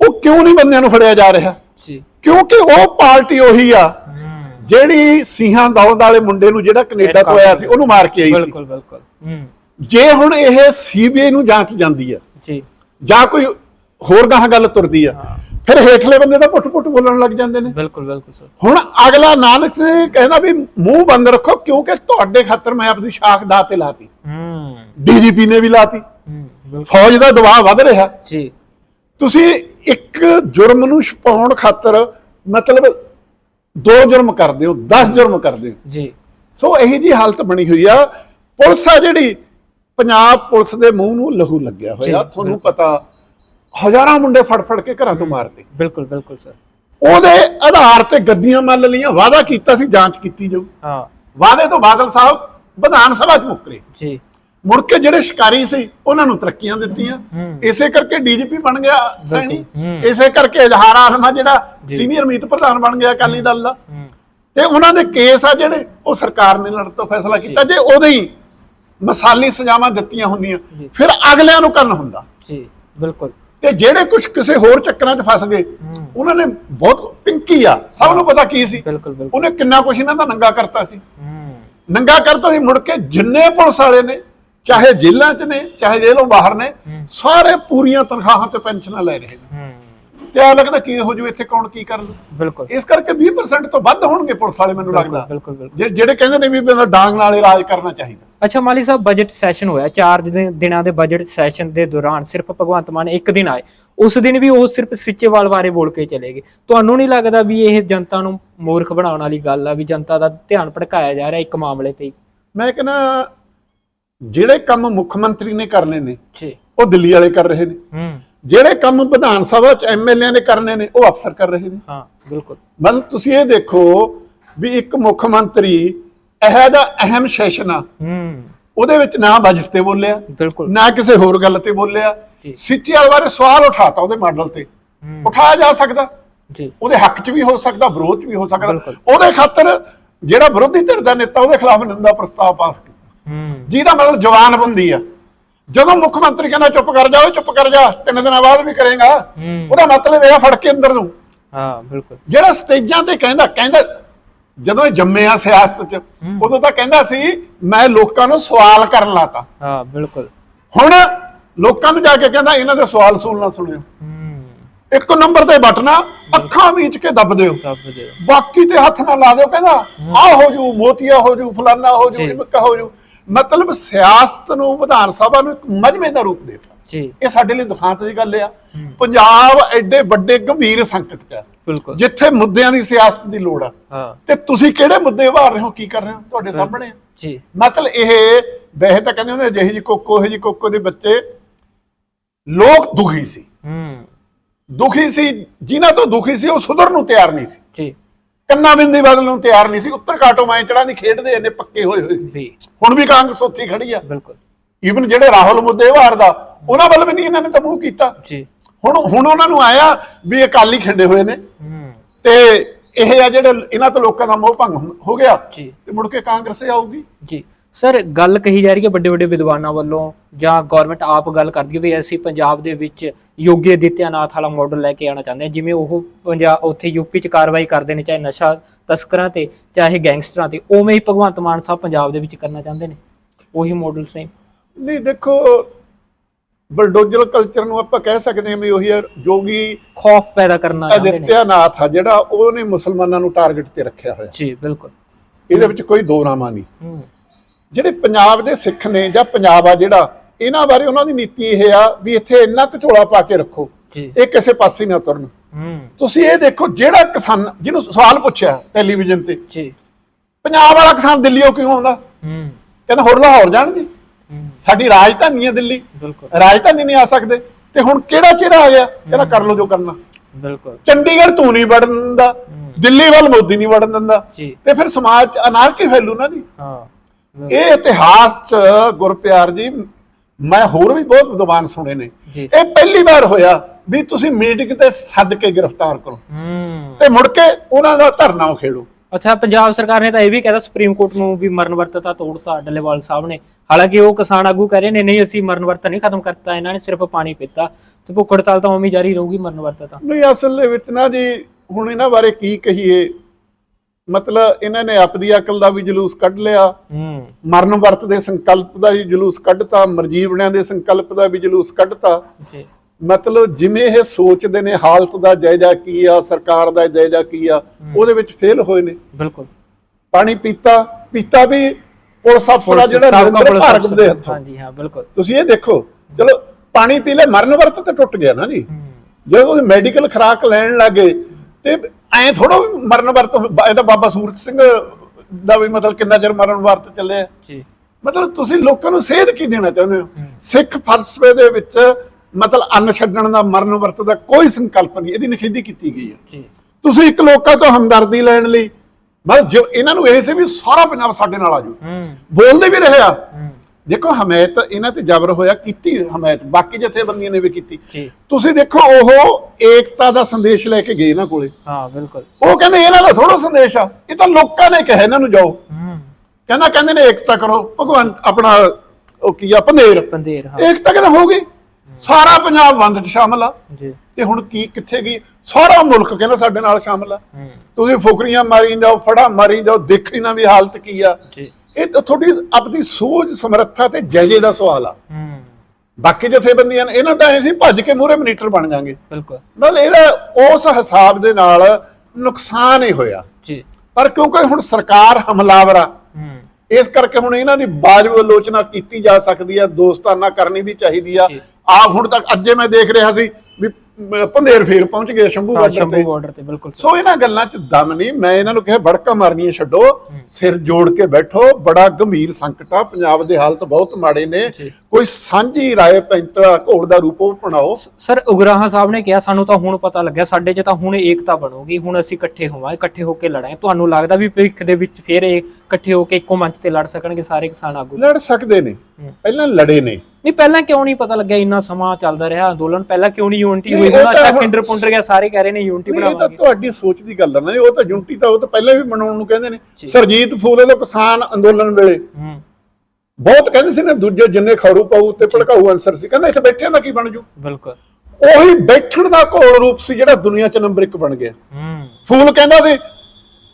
ਉਹ ਕਿਉਂ ਨਹੀਂ ਬੰਦਿਆਂ ਨੂੰ ਫੜਿਆ ਜਾ ਰਿਹਾ? ਜੀ। ਕਿਉਂਕਿ ਉਹ ਪਾਰਟੀ ਉਹੀ ਆ ਜਿਹੜੀ ਸਿੰਘਾਂ ਦੌੜ ਵਾਲੇ ਮੁੰਡੇ ਨੂੰ ਜਿਹੜਾ ਕੈਨੇਡਾ ਤੋਂ ਆਇਆ ਸੀ ਉਹਨੂੰ ਮਾਰ ਕੇ ਆਈ ਸੀ। ਬਿਲਕੁਲ ਬਿਲਕੁਲ। ਜੇ ਹੁਣ ਇਹ ਸੀਬੀਆਈ ਨੂੰ ਜਾਂਚ ਜਾਂਦੀ ਆ ਜੀ। ਜਾਂ ਕੋਈ ਹੋਰ ਗਾਹਾਂ ਗੱਲ ਤੁਰਦੀ ਆ ਫਿਰ ਹੇਠਲੇ ਬੰਦੇ ਤਾਂ ਪੁੱਟ-ਪੁੱਟ ਬੋਲਣ ਲੱਗ ਜਾਂਦੇ ਨੇ। ਬਿਲਕੁਲ ਬਿਲਕੁਲ ਸਰ। ਹੁਣ ਅਗਲਾ ਨਾਨਕ ਸਿੰਘ ਕਹਿੰਦਾ ਵੀ ਮੂੰਹ ਬੰਦ ਰੱਖੋ ਕਿਉਂਕਿ ਤੁਹਾਡੇ ਖਾਤਰ ਮੈਂ ਆਪਣੀ ਸ਼ਾਖ ਦਾ ਤੇ ਲਾਤੀ। ਹੂੰ। ਡੀਜੀਪੀ ਨੇ ਵੀ ਲਾਤੀ। ਫੌਜ ਦਾ ਦਬਾਅ ਵੱਧ ਰਿਹਾ। ਜੀ। ਤੁਸੀਂ ਇੱਕ ਜੁਰਮ ਨੂੰ ਛਪਾਉਣ ਖਾਤਰ ਮਤਲਬ ਦੋ ਜੁਰਮ ਕਰਦੇ ਹੋ। 10 ਜੁਰਮ ਕਰਦੇ ਹੋ ਜੀ। ਸੋ ਇਹੀ ਜੀ ਹਾਲਤ ਬਣੀ ਹੋਈ ਆ। ਪੁਲਿਸ ਆ ਜਿਹੜੀ ਪੰਜਾਬ ਪੁਲਿਸ ਦੇ ਮੂੰਹ ਨੂੰ ਲਹੂ ਲੱਗਿਆ ਹੋਇਆ ਤੁਹਾਨੂੰ ਪਤਾ ਹਜ਼ਾਰਾਂ ਮੁੰਡੇ ਫੜ ਫੜ ਕੇ ਘਰਾਂ ਤੋਂ ਮਾਰਦੇ ਬਿਲਕੁਲ ਬਿਲਕੁਲ ਸਰ। ਉਹਦੇ ਆਧਾਰ ਤੇ ਗੱਦੀਆਂ ਮੰਨ ਲਈਆਂ ਵਾਅਦਾ ਕੀਤਾ ਸੀ ਜਾਂਚ ਕੀਤੀ ਜਾਊ। ਹਾਂ। ਵਾਅਦੇ ਤੋਂ ਬਾਦਲ ਸਾਹਿਬ ਵਿਧਾਨ ਸਭਾ 'ਚ ਮੁੱਕਰੇ ਜੀ। ਮੁੜ ਕੇ ਜਿਹੜੇ ਸ਼ਿਕਾਰੀ ਸੀ ਉਹਨਾਂ ਨੂੰ ਤਰੱਕੀਆਂ ਦਿੱਤੀਆਂ। ਇਸੇ ਕਰਕੇ ਡੀਜੀਪੀ ਬਣ ਗਿਆ ਸੈਣੀ। ਇਸੇ ਕਰਕੇ ਇਜ਼ਹਾਰ ਆਲਮਾ ਜਿਹੜਾ। ਸੀਨੀਅਰ ਮੀਤ ਪ੍ਰਧਾਨ ਬਣ ਗਿਆ ਅਕਾਲੀ ਦਲ ਦਾ। ਤੇ ਉਹਨਾਂ ਦੇ ਕੇਸ ਆ ਜਿਹੜੇ ਉਹ ਸਰਕਾਰ ਨੇ ਲੜਨ ਤੋਂ ਫੈਸਲਾ ਕੀਤਾ। ਜੇ ਉਹਦੇ ਹੀ ਮਸਾਲੀ ਸਜ਼ਾਵਾਂ ਦਿੱਤੀਆਂ ਹੁੰਦੀਆਂ। ਫਿਰ ਅਗਲਿਆਂ ਨੂੰ ਕਰਨ ਹੁੰਦਾ। ਜੀ ਬਿਲਕੁਲ। ਤੇ ਜਿਹੜੇ ਕੁਝ ਕਿਸੇ ਹੋਰ ਚੱਕਰਾਂ 'ਚ ਫਸ ਗਏ ਉਹਨਾਂ ਨੇ ਬਹੁਤ ਪਿੰਕੀ ਆ ਸਭ ਨੂੰ ਪਤਾ ਕੀ ਸੀ? ਬਿਲਕੁਲ ਬਿਲਕੁਲ। ਉਹਨੇ ਕਿੰਨਾ ਕੁਝ ਇਹਨਾਂ ਦਾ ਨੰਗਾ ਕਰਤਾ ਸੀ। ਨੰਗਾ ਕਰਤਾ ਸੀ ਮੁੜ ਕੇ ਜਿੰਨੇ ਪੁਲਿਸ ਵਾਲੇ ਨੇ ਚਾਹੇ ਜੇਲ੍ਹਾਂ 'ਚ ਨੇ ਚਾਹੇ ਜੇਲ੍ਹੋਂ ਬਾਹਰ ਨੇ। ਸਾਰੇ ਪੂਰੀਆਂ ਤਨਖਾਹਾਂ ਤੇ ਪੈਨਸ਼ਨਾਂ ਲੈ ਰਹੇ ਨੇ। ਤੇ ਆ ਲੱਗਦਾ ਕੀ ਹੋ ਜੂ ਇੱਥੇ ਕੌਣ ਕੀ ਕਰ ਲੂ ਬਿਲਕੁਲ। ਇਸ ਕਰਕੇ 20% ਤੋਂ ਵੱਧ ਹੋਣਗੇ ਪੁਲਿਸ ਵਾਲੇ ਮੈਨੂੰ ਲੱਗਦਾ। ਬਿਲਕੁਲ ਬਿਲਕੁਲ ਜੇ- ਜਿਹੜੇ ਕਹਿੰਦੇ ਨੇ ਵੀ ਬੰਦਾ ਡਾਂਗ ਨਾਲ ਇਲਾਜ ਕਰਨਾ ਚਾਹੀਦਾ। ਅੱਛਾ ਮਾਲੀ ਸਾਹਿਬ ਬਜਟ ਸੈਸ਼ਨ ਹੋਇਆ। ਚਾਰ ਦਿਨ- ਦਿਨਾਂ ਦੇ ਬਜਟ ਸੈਸ਼ਨ ਦੇ ਦੌਰਾਨ ਸਿਰਫ ਭਗਵੰਤ ਮਾਨ ਇੱਕ ਦਿਨ ਆਏ। ਉਸ ਦਿਨ ਵੀ ਉਹ ਸਿਰਫ ਸਿੱਚੇਵਾਲ ਬਾਰੇ ਬੋਲ ਕੇ ਚਲੇ ਗਏ। ਤੁਹਾਨੂੰ ਨਹੀਂ ਲੱਗਦਾ ਵੀ ਇਹ ਜਨਤਾ ਨੂੰ ਮੂਰਖ ਬਣਾਉਣ ਵਾਲੀ ਗੱਲ ਆ ਵੀ ਜਨਤਾ ਦਾ ਧਿਆਨ ਭਟਕਾਇਆ ਜਾ ਰਿਹਾ ਇੱਕ ਮਾਮਲੇ ਤੇ ਹੀ? ਮੈਂ ਕਹਿੰਦਾ ਜਿਹੜੇ ਕੰਮ ਮੁੱਖ ਮੰਤਰੀ ਨੇ ਕਰਨੇ ਨੇ ਜੀ। ਉਹ ਦਿੱਲੀ ਵਾਲੇ ਕਰ ਰਹੇ ਨੇ। ਹੂੰ। ਜਿਹੜੇ ਕੰਮ ਵਿਧਾਨ ਸਭਾ 'ਚ ਐਮਐਲਏ ਨੇ ਕਰਨੇ ਨੇ ਉਹ ਅਫਸਰ ਕਰ ਰਹੇ ਨੇ। ਹਾਂ ਬਿਲਕੁਲ। ਮਤਲਬ ਤੁਸੀਂ ਇਹ ਦੇਖੋ ਵੀ ਇੱਕ ਮੁੱਖ ਮੰਤਰੀ ਇਹ ਦਾ ਅਹਿਮ ਸੈਸ਼ਨ ਆ। ਹੂੰ। ਉਹਦੇ ਵਿੱਚ ਨਾ ਬਜਟ ਤੇ ਬੋਲਿਆ ਬਿਲਕੁਲ। ਨਾ ਕਿਸੇ ਹੋਰ ਗੱਲ ਤੇ ਬੋਲਿਆ। ਜੀ। ਸਿੱਚੇਵਾਲ ਬਾਰੇ ਸਵਾਲ ਉਠਾਤਾ ਉਹਦੇ ਮਾਡਲ ਤੇ। ਉਠਾਇਆ ਜਾ ਸਕਦਾ। ਜੀ। ਉਹਦੇ ਹੱਕ 'ਚ ਵੀ ਹੋ ਸਕਦਾ ਵਿਰੋਧ 'ਚ ਵੀ ਹੋ ਸਕਦਾ। ਉਹਦੇ ਖਾਤਰ ਜਿਹੜਾ ਵਿਰੋਧੀ ਧਿਰ ਦਾ ਨੇਤਾ ਉਹਦੇ ਖਿਲਾਫ ਨਿੰਦਾ ਪ੍ਰਸਤਾਵ ਪਾਸ ਕੀਤਾ। ਹੂੰ। ਜਿਹਦਾ ਮਤਲਬ ਜਵਾਨਬੰਦੀ ਆ। ਜਦੋਂ ਮੁੱਖ ਮੰਤਰੀ ਕਹਿੰਦਾ ਚੁੱਪ ਕਰ ਜਾ ਓਏ ਚੁੱਪ ਕਰ ਜਾ ਤਿੰਨ ਦਿਨਾਂ ਬਾਅਦ ਵੀ ਕਰੇਗਾ। ਹੂੰ। ਉਹਦਾ ਮਤਲਬ ਇਹ ਆ ਫੜ ਕੇ ਅੰਦਰ ਨੂੰ। ਹਾਂ ਬਿਲਕੁਲ। ਜਿਹੜਾ ਸਟੇਜਾਂ ਤੇ ਕਹਿੰਦਾ ਕਹਿੰਦਾ ਜਦੋਂ ਇਹ ਜੰਮਿਆ ਸਿਆਸਤ 'ਚ ਉਦੋਂ ਤਾਂ ਕਹਿੰਦਾ ਸੀ ਮੈਂ ਲੋਕਾਂ ਨੂੰ ਸਵਾਲ ਕਰਨ ਲਾਤਾ। ਹਾਂ ਬਿਲਕੁਲ। ਹੁਣ ਲੋਕਾਂ ਨੂੰ ਜਾ ਕੇ ਕਹਿੰਦਾ ਇਹਨਾਂ ਦੇ ਸਵਾਲ ਸੂਲ ਨਾ ਸੁਣਿਓ। ਹੂੰ। ਇੱਕ ਨੰਬਰ ਤੇ ਬਟਨਾ ਅੱਖਾਂ ਵਿੱਚ ਕੇ ਦੱਬ ਦਿਓ। ਦੱਬ ਦਿਓ। ਬਾਕੀ ਤੇ ਹੱਥ ਨਾ ਲਾ ਦਿਓ ਕਹਿੰਦਾ ਆ ਹੋ ਜੂ ਮੋਤੀਆ ਹੋ ਜੂ ਫਲਾਨਾ ਹੋ ਜੂ ਜੀ। ਇਮਕਾ ਹੋ ਜੂ। ਮਤਲਬ ਸਿਆਸਤ ਨੂੰ ਵਿਧਾਨ ਸਭਾ ਨੂੰ ਇੱਕ ਮਜਮੇ ਦਾ ਰੂਪ ਦੇਤਾ। ਜੀ। ਇਹ ਸਾਡੇ ਲਈ ਦੁਖਾਂਤ ਦੀ ਗੱਲ ਆ। ਹੂੰ। ਪੰਜਾਬ ਐਡੇ ਵੱਡੇ ਗੰਭੀਰ ਸੰਕਟ 'ਚ ਆ। ਬਿਲਕੁਲ। ਜਿੱਥੇ ਮੁੱਦਿਆਂ ਦੀ ਸਿਆਸਤ ਦੀ ਲੋੜ ਆ। ਹਾਂ। ਤੇ ਤੁਸੀਂ ਕਿਹੜੇ ਮੁੱਦੇ ਉਭਾਰ ਰਹੇ ਹੋ ਕੀ ਕਰ ਰਹੇ ਹੋ? ਤੁਹਾਡੇ ਸਾਹਮਣੇ ਆ। ਜੀ। ਮਤਲਬ ਇਹ ਵੈਸੇ ਤਾਂ ਕਹਿੰਦੇ ਹੁੰਦੇ ਜਿਹੀ ਜੀ ਕੋਕੋ ਜਿਹੀ ਜੀ ਕੋਕੋ ਦੇ ਬੱਚੇ ਲੋਕ ਦੁਖੀ ਸੀ। ਹੂੰ। ਦੁਖੀ ਸੀ ਜਿਨ੍ਹਾਂ ਤੋਂ ਦੁਖੀ ਸੀ ਉਹ ਸੁਧਰ ਨੂੰ ਤਿਆਰ ਨਹੀਂ ਸੀ। ਜੀ। ਕੰਨਾ ਬਿੰਦੀ ਬਦਲ ਨੂੰ ਤਿਆਰ ਨਹੀਂ ਸੀ ਉੱਤਰ ਕਾਟੋ ਮਾਏ ਚੜਾ ਨਹੀਂ ਖੇਡਦੇ ਇੰਨੇ ਪੱਕੇ ਹੋਏ ਹੋਏ ਸੀ। ਹੁਣ ਵੀ ਕਾਂਗਰਸ ਉੱਥੇ ਖੜੀ ਆ। ਬਿਲਕੁਲ। ਈਵਨ ਜਿਹੜੇ ਰਾਹੁਲ ਮੁੱਦੇ ਵਾਰ ਦਾ ਉਹਨਾਂ ਵੱਲ ਵੀ ਨਹੀਂ ਇਹਨਾਂ ਨੇ ਤਾਂ ਮੂੰਹ ਕੀਤਾ। ਜੀ। ਹੁਣ ਹੁਣ ਉਹਨਾਂ ਨੂੰ ਆਇਆ ਵੀ ਅਕਾਲੀ ਖੰਡੇ ਹੋਏ ਨੇ। ਤੇ ਇਹ ਆ ਜਿਹੜੇ ਇਹਨਾਂ ਤੋਂ ਲੋਕਾਂ ਦਾ ਮੋਹ ਭੰਗ ਹੋ ਗਿਆ। ਤੇ ਮੁੜ ਕੇ ਕਾਂਗਰਸ ਆਊਗੀ। ਜੀ। ਸਰ ਗੱਲ ਕਹੀ ਜਾ ਰਹੀ ਹੈ ਵੱਡੇ ਵੱਡੇ ਵਿਦਵਾਨਾਂ ਵੱਲੋਂ ਜਾਂ ਗਵਰਨਮੈਂਟ ਆਪ ਗੱਲ ਕਰਦੀ ਹੈ ਵੀ ਅਸੀਂ ਪੰਜਾਬ ਦੇ ਵਿੱਚ ਯੋਗੀ ਅਦਿੱਤਿਆਨਾਥ ਵਾਲਾ ਮਾਡਲ ਲੈ ਕੇ ਆਉਣਾ ਚਾਹੁੰਦੇ ਹਾਂ ਜਿਵੇਂ ਉਹ ਪੰਜਾਬ ਉੱਥੇ ਯੂਪੀ 'ਚ ਕਾਰਵਾਈ ਕਰਦੇ ਨੇ ਚਾਹੇ ਨਸ਼ਾ ਤਸਕਰਾਂ ਤੇ ਚਾਹੇ ਗੈਂਗਸਟਰਾਂ ਤੇ ਉਵੇਂ ਹੀ ਭਗਵੰਤ ਮਾਨ ਸਾਹਿਬ ਪੰਜਾਬ ਦੇ ਵਿੱਚ ਕਰਨਾ ਚਾਹੁੰਦੇ ਨੇ। ਉਹੀ ਮਾਡਲ ਸੇਮ ਨਹੀਂ ਦੇਖੋ ਬਲਡੋਜ਼ਰ ਕਲਚਰ ਨੂੰ ਆਪਾਂ ਕਹਿ ਸਕਦੇ ਹਾਂ ਵੀ ਉਹੀ ਆ, ਜੋਗੀ ਖੌਫ ਪੈਦਾ ਕਰਨਾ ਚਾਹੁੰਦੇ ਨੇ। ਅਦਿੱਤਿਆਨਾਥ ਆ ਜਿਹੜਾ ਉਹਨੇ ਮੁਸਲਮਾਨਾਂ ਨੂੰ ਟਾਰਗੇਟ ਤੇ ਰੱਖਿਆ ਹੋਇਆ। ਜੀ ਬਿਲਕੁਲ। ਇਹਦੇ ਵਿੱਚ ਕੋਈ ਦੋ ਨਾਮਾ ਨਹੀਂ। ਹੂੰ। ਜਿਹੜੇ ਪੰਜਾਬ ਦੇ ਸਿੱਖ ਨੇ ਜਾਂ ਪੰਜਾਬ ਆ ਜਿਹੜਾ ਇਹਨਾਂ ਬਾਰੇ ਉਹਨਾਂ ਦੀ ਨੀਤੀ ਇਹ ਆ ਵੀ ਇੱਥੇ ਇੰਨਾ ਕੁ ਝੋਲਾ ਪਾ ਕੇ ਰੱਖੋ। ਇਹ ਕਿਸੇ ਪਾਸੇ ਨਾ ਤੁਰਨ। ਤੁਸੀਂ ਇਹ ਦੇਖੋ ਜਿਹੜਾ ਕਿਸਾਨ ਜਿਹਨੂੰ ਸਵਾਲ ਪੁੱਛਿਆ ਟੈਲੀਵਿਜ਼ਨ ਤੇ ਜੀ। ਪੰਜਾਬ ਵਾਲਾ ਕਿਸਾਨ ਦਿੱਲੀੋਂ ਕਿਉਂ ਆਉਂਦਾ? ਕਹਿੰਦਾ ਹੋਰ ਲਾਹੌਰ ਜਾਣ ਜੀ ਹੂੰ। ਸਾਡੀ ਰਾਜਧਾਨੀ ਹੈ ਦਿੱਲੀ। ਰਾਜਧਾਨੀ ਨਹੀਂ ਆ ਸਕਦੇ। ਤੇ ਹੁਣ ਕਿਹੜਾ ਚਿਹਰਾ ਆ ਗਿਆ? ਕਹਿੰਦਾ ਕਰ ਲਓ ਜੋ ਕਰਨਾ। ਬਿਲਕੁਲ। ਚੰਡੀਗੜ੍ਹ ਤੂੰ ਨਹੀਂ ਵੜਨ ਦਿੰਦਾ। ਦਿੱਲੀ ਵੱਲ ਮੋਦੀ ਨਹੀਂ ਵੜਨ ਦਿੰਦਾ। ਤੇ ਫਿਰ ਸਮਾਜ ਚ ਅਨਾਰਕੀ ਫੈਲੂ ਨਾ ਹਾਂ। ਇਹ ਇਤਿਹਾਸ ਚ ਗੁਰਪਿਆਰ ਜੀ ਮੈਂ ਹੋਰ ਵੀ ਬਹੁਤ ਵਿਦਵਾਨ ਸੁਣੇ ਨੇ। ਇਹ ਪਹਿਲੀ ਵਾਰ ਹੋਇਆ ਵੀ ਤੁਸੀਂ ਮੀਟਿੰਗ ਤੇ ਸੱਦ ਕੇ ਗ੍ਰਿਫਤਾਰ ਕਰੋ। ਤੇ ਮੁੜ ਕੇ ਉਹਨਾਂ ਦਾ ਧਰਨਾ ਉਖੇੜੋ ਅੱਛਾ ਪੰਜਾਬ ਸਰਕਾਰ ਨੇ ਤਾਂ ਇਹ ਵੀ ਕਹਿਤਾ ਸੁਪਰੀਮ ਕੋਰਟ ਨੂੰ ਵੀ ਮਰਨ ਵਰਤਤਾ ਤੋੜਤਾ ਡੱਲੇਵਾਲ ਸਾਹਿਬ ਨੇ। ਹਾਲਾਂਕਿ ਉਹ ਕਿਸਾਨ ਆਗੂ ਕਹਿ ਰਹੇ ਨੇ ਨਹੀਂ ਅਸੀਂ ਮਰਨ ਵਰਤ ਨਹੀਂ ਖਤਮ ਕਰਤਾ ਇਹਨਾਂ ਨੇ ਸਿਰਫ ਪਾਣੀ ਪੀਤਾ। ਤੇ ਭੁੱਖ ਹੜਤਾਲ ਤਾਂ ਉਵੇਂ ਜਾਰੀ ਰਹੂਗੀ ਮਰਨ ਵਰਤ ਤਾਂ। ਨਹੀਂ ਅਸਲ ਵਿੱਚ ਨਾ ਜੀ ਹੁਣ ਇਹਨਾਂ ਬਾਰੇ ਕੀ ਕਹੀਏ? ਮਤਲਬ ਇਹਨਾਂ ਨੇ ਆਪਦੀ ਅਕਲ ਦਾ ਵੀ ਜਲੂਸ ਕੱਢ ਲਿਆ। ਮਰਨ ਵਰਤ ਦੇ ਸੰਕਲਪ ਦਾ ਵੀ ਜਲੂਸ ਕੱਢਤਾ ਮਰਜੀਵਣਿਆਂ ਦੇ ਸੰਕਲਪ ਦਾ ਵੀ ਜਲੂਸ ਕੱਢਤਾ। ਜੀ। ਮਤਲਬ ਜਿਵੇਂ ਇਹ ਸੋਚਦੇ ਨੇ ਹਾਲਤ ਦਾ ਜਾਇਜ਼ਾ ਕੀ ਆ ਸਰਕਾਰ ਦਾ ਜਾਇਜ਼ਾ ਕੀ ਆ ਉਹਦੇ ਵਿੱਚ ਫੇਲ ਹੋਏ ਨੇ। ਬਿਲਕੁਲ। ਪਾਣੀ ਪੀਤਾ ਪੀਤਾ ਵੀ ਪੁਲਿਸ ਅਫਸਰ ਜਿਹੜਾ ਨਰਿੰਦਰ ਭਾਰਗਵ ਦੇ। ਹੱਥੋਂ। ਹਾਂਜੀ ਹਾਂ ਬਿਲਕੁਲ। ਤੁਸੀਂ ਇਹ ਦੇਖੋ ਚਲੋ ਪਾਣੀ ਪੀ ਲੈ ਮਰਨ ਵਰਤ ਤੇ ਟੁੱਟ ਗਿਆ ਨਾ ਜੀ। ਹੂੰ। ਜਦੋਂ ਮੈਡੀਕਲ ਖੁਰਾਕ ਲੈਣ ਲੱਗੇ ਤੇ ਐ ਥੋੜਾ ਮਰਨ ਵਰਤ ਇਹ ਤਾਂ ਬਾਬਾ ਸੂਰਜ ਸਿੰਘ ਦਾ ਵੀ ਮਤਲਬ ਕਿੰਨਾ ਚਿਰ ਮਰਨ ਵਰਤ ਚੱਲਿਆ ਜੀ। ਮਤਲਬ ਤੁਸੀਂ ਲੋਕਾਂ ਨੂੰ ਸੇਧ ਕੀ ਦੇਣਾ ਚਾਹੁੰਦੇ ਹੋ। ਸਿੱਖ ਫਲਸਫੇ ਦੇ ਵਿੱਚ ਮਤਲਬ ਅੰਨ ਛੱਡਣ ਦਾ ਮਰਨ ਵਰਤ ਦਾ ਕੋਈ ਸੰਕਲਪ ਨਹੀਂ ਇਹਦੀ ਨਿਖੇਧੀ ਕੀਤੀ ਗਈ ਹੈ ਜੀ। ਤੁਸੀਂ ਇੱਕ ਲੋਕਾਂ ਤੋਂ ਹਮਦਰਦੀ ਲੈਣ ਲਈ ਮਤਲਬ ਜੋ ਇਹਨਾਂ ਨੂੰ ਇਹ ਸੀ ਵੀ ਸਾਰਾ ਪੰਜਾਬ ਸਾਡੇ ਨਾਲ ਆ ਹੂੰ। ਬੋਲਦੇ ਵੀ ਰਹੇ ਆ। ਦੇਖੋ ਹਮਾਇਤ ਇਹਨਾਂ ਤੇ ਜ਼ਬਰ ਹੋਇਆ ਕੀਤੀ ਹਮਾਇਤ ਬਾਕੀ ਜਥੇਬੰਦੀਆਂ ਨੇ ਵੀ ਕੀਤੀ। ਤੁਸੀਂ ਦੇਖੋ ਉਹ ਏਕਤਾ ਦਾ ਸੰਦੇਸ਼ ਲੈ ਕੇ ਗਏ ਇਹਨਾਂ ਕੋਲੇ। ਹਾਂ ਬਿਲਕੁਲ। ਉਹ ਕਹਿੰਦੇ ਇਹਨਾਂ ਦਾ ਥੋੜਾ ਸੰਦੇਸ਼ ਆ ਇਹ ਤਾਂ ਲੋਕਾਂ ਨੇ ਕਿਹਾ ਇਹਨਾਂ ਨੂੰ ਜਾਓ। ਕਹਿੰਦਾ ਕਹਿੰਦੇ ਨੇ ਏਕਤਾ ਕਰੋ ਭਗਵਾਨ ਆਪਣਾ ਉਹ ਕੀ ਆ ਪੰਦੇਰ ਪੰਦੇਰ ਹਾਂ। ਏਕਤਾ ਕਹਿੰਦਾ ਹੋ ਗਈ? ਸਾਰਾ ਪੰਜਾਬ ਬੰਦ ਚ ਸ਼ਾਮਲ ਆ। ਜੀ। ਤੇ ਹੁਣ ਕੀ ਕਿੱਥੇ ਗਈ? ਸਾਰਾ ਮੁਲਕ ਕਹਿੰਦਾ ਸਾਡੇ ਨਾਲ ਸ਼ਾਮਲ ਆ। ਤੁਸੀਂ ਫੁਕਰੀਆਂ ਮਾਰੀ ਜਾਓ ਫੜਾ ਮਾਰੀ ਜਾਓ ਦੇਖੀ ਨਾ ਵੀ ਹਾਲਤ ਕੀ ਆ। ਜੀ। ਇਹ ਤੁਹਾਡੀ ਆਪਣੀ ਸੋਚ ਸਮਰੱਥਾ ਤੇ ਜਾਇਜ਼ੇ ਦਾ ਸਵਾਲ ਆ। ਬਾਕੀ ਜਥੇਬੰਦੀਆਂ ਨੇ ਇਹਨਾਂ ਤਾਂ ਐ ਸੀ ਭੱਜ ਕੇ ਮੂਹਰੇ ਮਨੀਟਰ ਬਣ ਜਾਾਂਗੇ। ਬਿਲਕੁਲ। ਮਤਲਬ ਇਹਦਾ ਉਸ ਹਿਸਾਬ ਦੇ ਨਾਲ ਨੁਕਸਾਨ ਹੀ ਹੋਇਆ। ਜੀ। ਪਰ ਕਿਉਂਕਿ ਹੁਣ ਸਰਕਾਰ ਹਮਲਾਵਰ ਆ ਇਸ ਕਰਕੇ ਹੁਣ ਇਹਨਾਂ ਦੀ ਬਾਜਬ ਆਲੋਚਨਾ ਕੀਤੀ ਜਾ ਸਕਦੀ ਆ ਦੋਸਤਾਨਾ ਕਰਨੀ ਵੀ ਚਾਹੀਦੀ ਆ। ਆਪ ਹੁਣ ਤੱਕ ਅੱਜੇ ਮੈਂ ਦੇਖ ਰਿਹਾ ਸੀ ਵੀ ਪੰਧੇਰ ਫੇਰ ਪਹੁੰਚ ਗਏ ਸ਼ੰਭੂ ਬਾਰਡਰ ਸ਼ੰਭੂ ਤੇ। ਬਾਰਡਰ ਤੇ ਬਿਲਕੁਲ ਸੋ ਇਹਨਾਂ ਗੱਲਾਂ 'ਚ ਦਮ ਨਹੀਂ ਮੈਂ ਇਹਨਾਂ ਨੂੰ ਕਿਹਾ ਭੜਕਾ ਮਾਰਨੀਆਂ ਛੱਡੋ ਸਿਰ ਜੋੜ ਕੇ ਬੈਠੋ ਬੜਾ ਗੰਭੀਰ ਸੰਕਟ ਆ ਪੰਜਾਬ ਦੇ ਹਾਲਤ ਬਹੁਤ ਮਾੜੇ ਨੇ। ਕੋਈ ਸਾਂਝੀ ਰਾਏ ਪੈਂਤਰਾ ਘੋੜ ਦਾ ਰੂਪ ਉਹ ਬਣਾਓ। ਸਰ ਉਗਰਾਹਾ ਸਾਹਿਬ ਨੇ ਕਿਹਾ ਸਾਨੂੰ ਤਾਂ ਹੁਣ ਪਤਾ ਲੱਗਿਆ ਸਾਡੇ 'ਚ ਤਾਂ ਹੁਣ ਏਕਤਾ ਬਣੂਗੀ ਹੁਣ ਅਸੀਂ ਇਕੱਠੇ ਹੋਵਾਂਗੇ ਇਕੱਠੇ ਹੋ ਕੇ ਲੜਾਂਗੇ। ਤੁਹਾਨੂੰ ਲੱਗਦਾ ਵੀ ਭਵਿੱਖ ਦੇ ਵਿੱਚ ਫਿਰ ਇਹ ਇਕੱਠੇ ਹੋ ਕੇ ਇੱਕੋ ਮੰਚ ਤੇ ਲੜ ਸਕਣਗੇ ਸਾਰੇ ਕਿਸਾਨ ਆਗੂ? ਲੜ ਸਕਦੇ ਨੇ। ਪਹਿਲਾਂ ਲੜੇ ਨੇ। ਨਹੀਂ ਪਹਿਲਾਂ ਕਿਉਂ ਨਹੀਂ ਪਤਾ ਲੱਗਿਆ ਇੰਨਾ ਸਮਾਂ ਚੱਲਦਾ ਰਿਹਾ ਅੰਦੋਲਨ? ਪਹਿਲਾਂ ਕਿਉਂ ਨਹੀਂ ਯੂਨਿਟੀ ਹੋਈ? ਤਾਂ ਅੱਛਾ ਕਿੰਡਰ ਪੁੰਡਰ ਗਿਆ ਸਾਰੇ ਕਹਿ ਰਹੇ ਨੇ ਯੂਨਿਟੀ ਇਹ ਤਾਂ ਬਣਾਵਾਂਗੇ ਤੁਹਾਡੀ ਸੋਚ ਦੀ ਗੱਲ ਆ ਨਾ ਉਹ ਤਾਂ ਯੂਨਿਟੀ ਤਾਂ ਉਹ ਤਾਂ ਪਹਿਲਾਂ ਵੀ ਬਣਾਉਣ ਨੂੰ ਕਹਿੰਦੇ ਨੇ। ਸਰਜੀਤ ਫੂਲੇ ਦੇ ਕਿਸਾਨ ਅੰਦੋਲਨ ਵੇਲੇ। ਹੂੰ। ਬਹੁਤ ਕਹਿੰਦੇ ਸੀ ਨਾ ਦੂਜੇ ਜਿੰਨੇ ਖਰੂ ਪਾਉ ਤੇ ਭੜਕਾਊ ਅਨਸਰ ਸੀ। ਕਹਿੰਦਾ ਇੱਥੇ ਬੈਠਿਆਂ ਦਾ ਕੀ ਬਣ ਜੂ? ਬਿਲਕੁਲ। ਉਹੀ ਬੈਠਣ ਦਾ ਘੋਲ ਰੂਪ ਸੀ ਜਿਹੜਾ ਦੁਨੀਆ 'ਚ ਨੰਬਰ 1 ਬਣ ਗਿਆ। ਹੂੰ। ਫੂਲ ਕਹਿੰਦਾ ਸੀ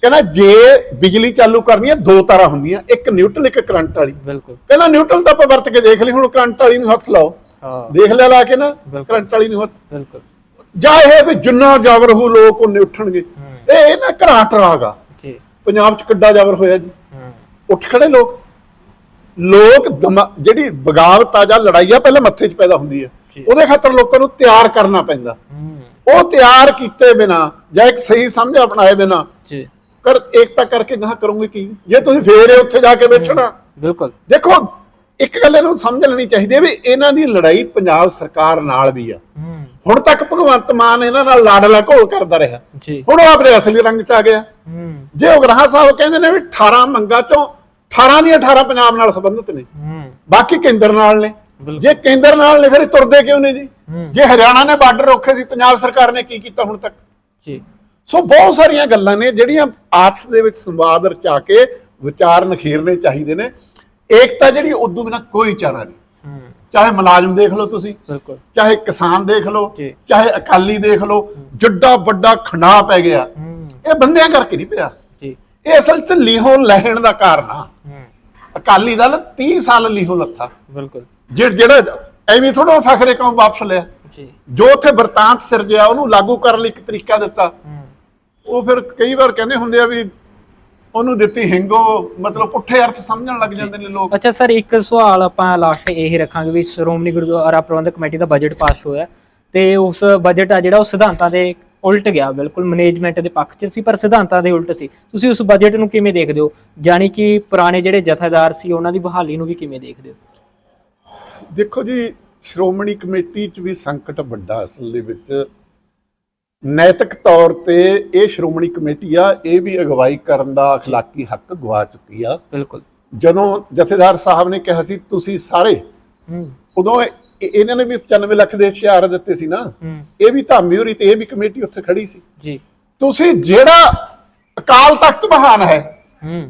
ਕਹਿੰਦਾ ਜੇ ਬਿਜਲੀ ਚਾਲੂ ਕਰਨੀ ਹੈ ਦੋ ਤਾਰਾਂ ਹੁੰਦੀਆਂ ਇੱਕ ਨਿਊਟਰਲ ਇੱਕ ਕਰੰਟ ਵਾਲੀ। ਬਿਲਕੁਲ। ਕਹਿੰਦਾ ਨਿਊਟਰਲ ਤਾਂ ਆਪਾਂ ਵਰਤ ਕੇ ਦੇਖ ਲਈ ਹੁਣ ਕਰੰਟ ਵਾਲੀ ਨੂੰ ਹੱਥ ਲਾਓ। ਹਾਂ। ਦੇਖ ਲਿਆ ਲਾ ਕੇ ਨਾ। ਕਰੰਟ ਵਾਲੀ ਨੂੰ ਹੱਥ। ਬਿਲਕੁਲ। ਜਾਂ ਇਹ ਵੀ ਜਿੰਨਾ ਜਾਵਰ ਹੋ ਲੋਕ ਉਹਨੇ ਉੱਠਣਗੇ ਇਹ ਨਾ ਘਰਾਟ ਰਾਗਾ ਜੀ। ਪੰਜਾਬ 'ਚ ਕਿੱਡਾ ਜਾਵਰ ਹੋਇਆ ਜੀ। ਹੂੰ। ਉੱਠ ਖੜੇ ਲੋਕ। ਲੋਕ ਜਿਹੜੀ ਬਗਾਵਤ ਆ ਜਾਂ ਲੜਾਈ ਆ ਪਹਿਲਾਂ ਮੱਥੇ 'ਚ ਪੈਦਾ ਹੁੰਦੀ ਹੈ। ਉਹਦੇ ਖਾਤਰ ਲੋਕਾਂ ਨੂੰ ਤਿਆਰ ਕਰਨਾ ਪੈਂਦਾ। ਹੂੰ। ਉਹ ਤਿਆਰ ਕੀਤੇ ਬਿਨਾ ਜਾਂ ਇੱਕ ਸਹੀ ਸਮਝ ਅਪਣਾਏ ਬਿਨਾ ਕਰ ਏਕਤਾ ਕਰਕੇ ਗਾਹ ਕਰੋਗੇ ਕੀ? ਜੇ ਤੁਸੀਂ ਫੇਰ ਇਹ ਉੱਥੇ ਜਾ ਕੇ ਬੈਠਣਾ। ਬਿਲਕੁਲ। ਦੇਖੋ ਇੱਕ ਗੱਲ ਇਹਨੂੰ ਸਮਝ ਲੈਣੀ ਚਾਹੀਦੀ ਹੈ ਵੀ ਇਹਨਾਂ ਦੀ ਲੜਾਈ ਪੰਜਾਬ ਸਰਕਾਰ ਨਾਲ ਵੀ ਆ। ਹੁਣ ਤੱਕ ਭਗਵੰਤ ਮਾਨ ਇਹਨਾਂ ਨਾਲ ਲਾਡਲਾ ਘੋਲ ਕਰਦਾ ਰਿਹਾ। ਜੀ। ਹੁਣ ਉਹ ਆਪਣੇ ਅਸਲੀ ਰੰਗ ਚ ਆ ਗਿਆ। ਜੇ ਉਗਰਾਹ ਸਾਹਿਬ ਕਹਿੰਦੇ ਨੇ ਵੀ 18 ਮੰਗਾਂ ਚੋਂ 18 ਦੀਆਂ 18 ਪੰਜਾਬ ਨਾਲ ਸੰਬੰਧਿਤ ਨੇ। ਬਾਕੀ ਕੇਂਦਰ ਨਾਲ ਨੇ। ਜੇ ਕੇਂਦਰ ਨਾਲ ਨੇ ਫਿਰ ਤੁਰਦੇ ਕਿਉਂ ਨੇ ਜੀ। ਜੇ ਹਰਿਆਣਾ ਨੇ ਬਾਰਡਰ ਰੋਕੇ ਸੀ ਪੰਜਾਬ ਸਰਕਾਰ ਨੇ ਕੀ ਕੀਤਾ ਹੁਣ ਤੱਕ? ਜੀ। ਸੋ ਬਹੁਤ ਸਾਰੀਆਂ ਗੱਲਾਂ ਨੇ ਜਿਹੜੀਆਂ ਆਪਸ ਦੇ ਵਿੱਚ ਸੰਵਾਦ ਰਚਾ ਕੇ ਵਿਚਾਰ ਨਖੇਰਨੇ ਚਾਹੀਦੇ ਨੇ। ਏਕਤਾ ਜਿਹੜੀ ਉਦੋਂ ਬਿਨਾ ਕੋਈ ਚਾਰਾ ਨਹੀਂ। ਚਾਹੇ ਮੁਲਾਜ਼ਮ ਦੇਖ ਲਓ ਤੁਸੀਂ ਬਿਲਕੁਲ। ਚਾਹੇ ਕਿਸਾਨ ਦੇਖ ਲਓ। ਚਾਹੇ ਅਕਾਲੀ ਦੇਖ ਲਓ ਜੱਡਾ ਵੱਡਾ ਖੰਡਾ ਪੈ ਗਿਆ। ਇਹ ਬੰਦਿਆਂ ਕਰਕੇ ਨਹੀਂ ਪਿਆ। ਜੀ। ਇਹ ਅਸਲ ਚ ਲੀਹੋਂ ਲੈਣ ਦਾ ਕਾਰਨ ਆ। ਅਕਾਲੀ ਦਲ 30 ਸਾਲ ਲੀਹੋਂ ਲੱਥਾ। ਬਿਲਕੁਲ। ਜਿਹ- ਜਿਹੜਾ ਐਵੇਂ ਥੋੜਾ ਫਖਰੇ ਕੌਮ ਵਾਪਸ ਲਿਆ। ਜੀ। ਜੋ ਉੱਥੇ ਵਰਤਾਂਤ ਸਿਰਜਿਆ ਉਹਨੂੰ ਲਾਗੂ ਕਰਨ ਲਈ ਇੱਕ ਤਰੀਕਾ ਦਿੱਤਾ। ਉਹ ਫਿਰ ਕਈ ਵਾਰ ਕਹਿੰਦੇ ਹੁੰਦੇ ਆ ਵੀ ਉਹਨੂੰ ਦਿੱਤੀ ਹਿੰਗੋ ਮਤਲਬ ਪੁੱਠੇ ਅਰਥ ਸਮਝਣ ਲੱਗ ਜਾਂਦੇ ਨੇ ਲੋਕ। ਅੱਛਾ ਸਰ ਇੱਕ ਸਵਾਲ ਆਪਾਂ ਲਾਸਟ ਇਹ ਰੱਖਾਂਗੇ ਵੀ ਸ਼੍ਰੋਮਣੀ ਗੁਰਦੁਆਰਾ ਪ੍ਰਬੰਧਕ ਕਮੇਟੀ ਦਾ ਬਜਟ ਪਾਸ ਹੋਇਆ ਤੇ ਉਸ ਬਜਟ ਆ ਜਿਹੜਾ ਉਹ ਸਿਧਾਂਤਾਂ ਦੇ ਉਲਟ ਗਿਆ ਬਿਲਕੁਲ ਮੈਨੇਜਮੈਂਟ ਦੇ ਪੱਖ 'ਚ ਸੀ ਪਰ ਸਿਧਾਂਤਾਂ ਦੇ ਉਲਟ ਸੀ। ਤੁਸੀਂ ਉਸ ਬਜਟ ਨੂੰ ਕਿਵੇਂ ਦੇਖਦੇ ਹੋ? ਜਾਨੀ ਕਿ ਪੁਰਾਣੇ ਜਿਹੜੇ ਜਥੇਦਾਰ ਸੀ ਉਹਨਾਂ ਦੀ ਬਹਾਲੀ ਨੂੰ ਵੀ ਕਿਵੇਂ ਦੇਖਦੇ ਹੋ? ਦੇਖੋ ਜੀ ਸ਼੍ਰੋਮਣੀ ਕਮੇਟੀ 'ਚ ਵੀ ਸੰਕਟ ਵੱਡਾ ਅਸਲ ਦੇ ਵਿੱਚ। ਨੈਤਿਕ ਤੌਰ ਤੇ ਇਹ ਸ਼੍ਰੋਮਣੀ ਕਮੇਟੀ ਆ ਇਹ ਵੀ ਅਗਵਾਈ ਕਰਨ ਦਾ اخلاقی ਹੱਕ ਗਵਾ ਚੁੱਕੀ ਆ ਬਿਲਕੁਲ ਜਦੋਂ ਜਥੇਦਾਰ ਸਾਹਿਬ ਨੇ ਕਿਹਾ ਸੀ ਤੁਸੀਂ ਸਾਰੇ ਹੂੰ ਉਦੋਂ ਇਹ- ਇਹਨਾਂ ਨੇ ਵੀ 95 ਲੱਖ ਦੇ ਇਸ਼ਤਿਹਾਰ ਦਿੱਤੇ ਸੀ ਨਾ ਹੂੰ ਇਹ ਵੀ ਧਾਮੀ ਹੋਰੀ ਤੇ ਇਹ ਵੀ ਕਮੇਟੀ ਉੱਥੇ ਖੜੀ ਸੀ ਜੀ ਤੁਸੀਂ ਜਿਹੜਾ ਅਕਾਲ ਤਖਤ ਮਹਾਨ ਹੈ ਹੂੰ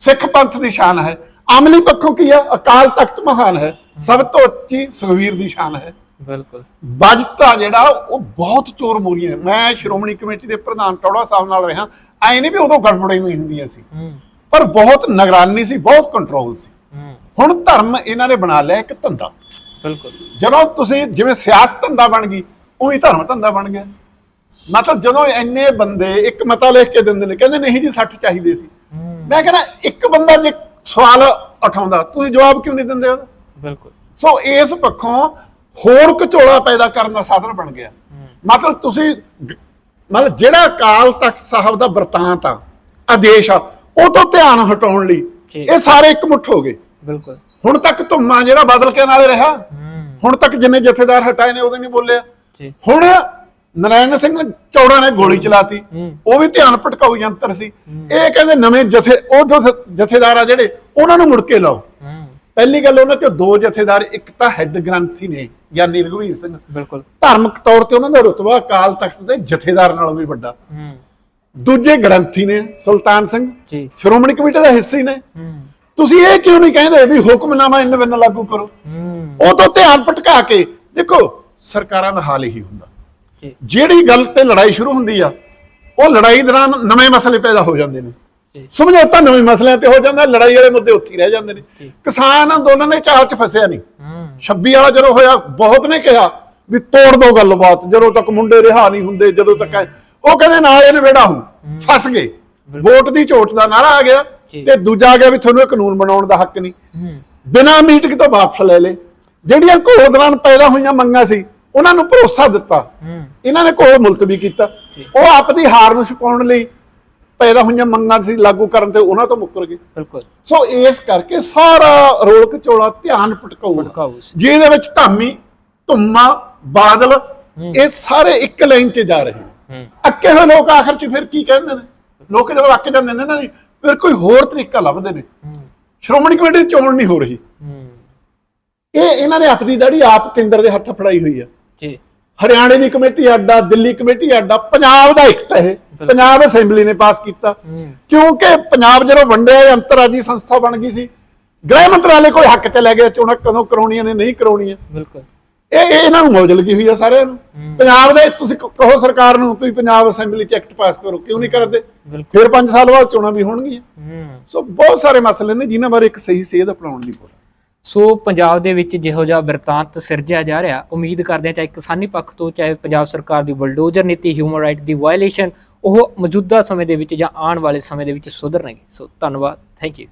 ਸਿੱਖ ਪੰਥ ਦੀ ਸ਼ਾਨ ਹੈ ਅਮਲੀ ਪੱਖੋਂ ਕੀ ਆ ਅਕਾਲ ਤਖਤ ਮਹਾਨ ਹੈ ਸਭ ਤੋਂ ਉੱਚੀ ਸੁਖਵੀਰ ਦੀ ਸ਼ਾਨ ਹੈ ਬਿਲਕੁਲ। ਬਜਟਾ ਜਿਹੜਾ ਉਹ ਬਹੁਤ ਚੋਰ ਮੋਰੀਆਂ ਮੈਂ ਸ਼੍ਰੋਮਣੀ ਕਮੇਟੀ ਦੇ ਪ੍ਰਧਾਨ ਟੌੜਾ ਸਾਹਿਬ ਨਾਲ ਰਿਹਾ। ਐ ਨਹੀਂ ਵੀ ਉਦੋਂ ਗੜਬੜੇ ਨਹੀਂ ਹੁੰਦੀਆਂ ਸੀ। ਪਰ ਬਹੁਤ ਨਿਗਰਾਨੀ ਸੀ ਬਹੁਤ ਕੰਟਰੋਲ ਸੀ। ਹੁਣ ਧਰਮ ਇਹਨਾਂ ਨੇ ਬਣਾ ਲਿਆ ਇੱਕ ਧੰਦਾ। ਬਿਲਕੁਲ। ਜਦੋਂ ਤੁਸੀਂ ਜਿਵੇਂ ਸਿਆਸਤ ਧੰਦਾ ਬਣ ਗਈ ਉਹੀ ਧਰਮ ਧੰਦਾ ਬਣ ਗਿਆ। ਮਤਲਬ ਜਦੋਂ ਇੰਨੇ ਬੰਦੇ ਇੱਕ ਮਤਾ ਲਿਖ ਕੇ ਦਿੰਦੇ ਨੇ ਕਹਿੰਦੇ ਨਹੀਂ ਜੀ 60 ਚਾਹੀਦੇ ਸੀ। ਮੈਂ ਕਹਿੰਦਾ ਇੱਕ ਬੰਦਾ ਜੇ ਸਵਾਲ ਉਠਾਉਂਦਾ ਤੁਸੀਂ ਜਵਾਬ ਕਿਉਂ ਨਹੀਂ ਦਿੰਦੇ ਉਹਦਾ? ਬਿਲਕੁਲ। ਸੋ ਇਸ ਪੱਖੋਂ ਹੋਰ ਘਚੋਲਾ ਪੈਦਾ ਕਰਨ ਦਾ ਸਾਧਨ ਬਣ ਗਿਆ। ਮਤਲਬ ਤੁਸੀਂ ਮਤਲਬ ਜਿਹੜਾ ਅਕਾਲ ਤਖਤ ਸਾਹਿਬ ਦਾ ਵਰਤਾਂਤ ਆ ਆਦੇਸ਼ ਆ ਉਹ ਤੋਂ ਧਿਆਨ ਹਟਾਉਣ ਲਈ। ਇਹ ਸਾਰੇ ਇਕਮੁੱਠ ਹੋ ਗਏ। ਬਿਲਕੁਲ। ਹੁਣ ਤੱਕ ਧੁੰਮਾ ਜਿਹੜਾ ਬਦਲ ਕੇ ਨਾਲੇ ਰਿਹਾ ਹੁਣ ਤੱਕ ਜਿੰਨੇ ਜਥੇਦਾਰ ਹਟਾਏ ਨੇ ਉਹਦੇ ਨਹੀਂ ਬੋਲਿਆ। ਹੁਣ ਨਰਾਇਣ ਸਿੰਘ ਚੌੜਾ ਨੇ ਗੋਲੀ ਚਲਾਤੀ ਉਹ ਵੀ ਧਿਆਨ ਭਟਕਾਊ ਯੰਤਰ ਸੀ। ਇਹ ਕਹਿੰਦੇ ਨਵੇਂ ਜਥੇ ਉਹ ਜੋ ਜਥੇਦਾਰ ਆ ਜਿਹੜੇ ਉਹਨਾਂ ਨੂੰ ਮੁੜ ਕੇ ਲਾਓ। ਪਹਿਲੀ ਗੱਲ ਉਹਨਾਂ ਚੋਂ ਦੋ ਜਥੇਦਾਰ ਇੱਕ ਤਾਂ ਹੈੱਡ ਗ੍ਰੰਥੀ ਨੇ ਗਿਆਨੀ ਰਘਵੀਰ ਸਿੰਘ। ਬਿਲਕੁਲ। ਧਾਰਮਿਕ ਤੌਰ ਤੇ ਉਹਨਾਂ ਦਾ ਰੁਤਬਾ ਅਕਾਲ ਤਖਤ ਦੇ ਜਥੇਦਾਰ ਨਾਲੋਂ ਵੀ ਵੱਡਾ। ਹੂੰ। ਦੂਜੇ ਗ੍ਰੰਥੀ ਨੇ ਸੁਲਤਾਨ ਸਿੰਘ। ਜੀ। ਸ਼੍ਰੋਮਣੀ ਕਮੇਟੀ ਦਾ ਹਿੱਸਾ ਹੀ ਨੇ। ਹੂੰ। ਤੁਸੀਂ ਇਹ ਕਿਉਂ ਨਹੀਂ ਕਹਿੰਦੇ ਵੀ ਹੁਕਮਨਾਮਾ ਇੰਨ ਬਿਨ ਲਾਗੂ ਕਰੋ? ਹੂੰ। ਉਹ ਤੋਂ ਧਿਆਨ ਭਟਕਾ ਕੇ ਦੇਖੋ ਸਰਕਾਰਾਂ ਦਾ ਹਾਲ ਇਹੀ ਹੁੰਦਾ। ਜਿਹੜੀ ਗੱਲ ਤੇ ਲੜਾਈ ਸ਼ੁਰੂ ਹੁੰਦੀ ਆ ਉਹ ਲੜਾਈ ਦੌਰਾਨ ਨਵੇਂ ਮਸਲੇ ਪੈਦਾ ਹੋ ਜਾਂਦੇ ਨੇ। ਸਮਝੌਤਾ ਨਵੇਂ ਮਸਲਿਆਂ ਤੇ ਹੋ ਜਾਂਦਾ ਲੜਾਈ ਵਾਲੇ ਮੁੱਦੇ ਉੱਥੇ ਹੀ ਰਹਿ ਜਾਂਦੇ ਨੇ। ਕਿਸਾਨ ਅੰਦੋਲਨ ਨੇ ਚਾਲ 'ਚ ਫਸਿਆ ਨਹੀਂ। ਹੂੰ। 26 ਵਾਲਾ ਜਦੋਂ ਹੋਇਆ ਬਹੁਤ ਨੇ ਕਿਹਾ ਵੀ ਤੋੜ ਦੋ ਗੱਲਬਾਤ ਜਦੋਂ ਤੱਕ ਮੁੰਡੇ ਰਿਹਾ ਨਹੀਂ ਹੁੰਦੇ ਜਦੋਂ ਤੱਕ ਉਹ ਕਹਿੰਦੇ ਨਾ ਇਹ ਨਵੇੜਾ ਹੂੰ ਫਸ ਗਏ। ਵੋਟ ਦੀ ਝੋਟ ਦਾ ਨਾਰਾ ਆ ਗਿਆ। ਤੇ ਦੂਜਾ ਆ ਗਿਆ ਵੀ ਤੁਹਾਨੂੰ ਇਹ ਕਾਨੂੰਨ ਬਣਾਉਣ ਦਾ ਹੱਕ ਨਹੀਂ। ਬਿਨਾਂ ਮੀਟਿੰਗ ਤੋਂ ਵਾਪਸ ਲੈ ਲੇ ਜਿਹੜੀਆਂ ਘੋਲ ਦੌਰਾਨ ਪੈਦਾ ਹੋਈਆਂ ਮੰਗਾਂ ਸੀ ਉਹਨਾਂ ਨੂੰ ਭਰੋਸਾ ਦਿੱਤਾ। ਇਹਨਾਂ ਨੇ ਕੋਲ ਮੁਲਤਵੀ ਕੀਤਾ। ਉਹ ਆਪਦੀ ਹਾਰ ਨੂੰ ਛੁਪਾਉਣ ਲਈ ਪੈਦਾ ਹੋਈਆਂ ਮੰਗਾਂ ਸੀ ਲਾਗੂ ਕਰਨ ਤੇ ਉਹਨਾਂ ਤੋਂ ਮੁੱਕਰ ਗਏ। ਬਿਲਕੁਲ। ਸੋ ਇਸ ਕਰਕੇ ਸਾਰਾ ਰੋਲ ਘਚੋਲਾ ਧਿਆਨ ਭਟਕਾਊ। ਜਿਹਦੇ ਵਿੱਚ ਧਾਮੀ ਧੁੰਮਾ ਬਾਦਲ ਇਹ ਸਾਰੇ ਇੱਕ ਲਾਈਨ 'ਚ ਜਾ ਰਹੇ ਨੇ। ਹੂੰ। ਅੱਕੇ ਹੋਏ ਲੋਕ ਆਖਰ 'ਚ ਫਿਰ ਕੀ ਕਹਿੰਦੇ ਨੇ? ਲੋਕ ਜਦੋਂ ਅੱਕ ਜਾਂਦੇ ਨੇ ਨਾ ਫਿਰ ਕੋਈ ਹੋਰ ਤਰੀਕਾ ਲੱਭਦੇ ਨੇ। ਹੂੰ। ਸ਼੍ਰੋਮਣੀ ਕਮੇਟੀ ਦੀ ਚੋਣ ਨਹੀਂ ਹੋ ਰਹੀ। ਹੂੰ। ਇਹ ਇਹਨਾਂ ਨੇ ਆਪਣੀ ਦਾੜੀ ਆਪ ਕੇਂਦਰ ਦੇ ਹੱਥ ਫੜਾਈ ਹੋਈ ਆ। ਜੀ। ਹਰਿਆਣੇ ਦੀ ਕਮੇਟੀ ਅੱਡਾ ਦਿੱਲੀ ਕਮੇਟੀ ਅੱਡਾ ਪੰਜਾਬ ਦਾ ਇੱਕ ਇਹ। ਪੰਜਾਬ ਅਸੈਂਬਲੀ ਨੇ ਪਾਸ ਕੀਤਾ। ਕਿਉਂਕਿ ਪੰਜਾਬ ਜਦੋਂ ਵੰਡਿਆ ਇਹ ਅੰਤਰਰਾਜੀ ਸੰਸਥਾ ਬਣ ਗਈ ਸੀ ਗ੍ਰਹਿ ਮੰਤਰਾਲੇ ਕੋਈ ਹੱਕ ਤੇ ਲੈ ਗਿਆ ਚੋਣਾਂ ਕਦੋਂ ਕਰਾਉਣੀਆਂ ਨੇ ਨਹੀਂ ਕਰਾਉਣੀਆਂ। ਬਿਲਕੁਲ। ਇਹ ਇਹ ਇਹਨਾਂ ਨੂੰ ਮੌਜ ਲੱਗੀ ਹੋਈ ਆ ਸਾਰਿਆਂ ਨੂੰ। ਪੰਜਾਬ ਦੇ ਤੁਸੀਂ ਕਹੋ ਸਰਕਾਰ ਨੂੰ ਵੀ ਪੰਜਾਬ ਅਸੈਂਬਲੀ ਚ ਐਕਟ ਪਾਸ ਕਰੋ ਕਿਉਂ ਨਹੀਂ ਕਰਦੇ? ਫਿਰ 5 ਸਾਲ ਬਾਅਦ ਚੋਣਾਂ ਵੀ ਹੋਣਗੀਆਂ। ਸੋ ਬਹੁਤ ਸਾਰੇ ਮਸਲੇ ਨੇ ਜਿਨ੍ਹਾਂ ਬਾਰੇ ਇੱਕ ਸਹੀ ਸੇਧ ਅਪਣਾਉਣ ਦੀ ਲੋੜ ਸੋ ਪੰਜਾਬ ਦੇ ਵਿੱਚ ਜਿਹੋ ਜਿਹਾ ਬਿਰਤਾਂਤ ਸਿਰਜਿਆ ਜਾ ਰਿਹਾ ਉਮੀਦ ਕਰਦੇ ਹਾਂ ਚਾਹੇ ਕਿਸਾਨੀ ਪੱਖ ਤੋਂ ਚਾਹੇ ਪੰਜਾਬ ਸਰਕਾਰ ਦੀ ਬਲਡੋਜ਼ਰ ਨੀਤੀ ਹਿਊਮਨ ਰਾਈਟ ਦੀ ਵਾਇਲੇਸ਼ਨ ਉਹ ਮੌਜੂਦਾ ਸਮੇਂ ਦੇ ਵਿੱਚ ਜਾਂ ਆਉਣ ਵਾਲੇ ਸਮੇਂ ਦੇ ਵਿੱਚ ਸੁਧਰਨਗੇ। ਸੋ ਧੰਨਵਾਦ। Thank you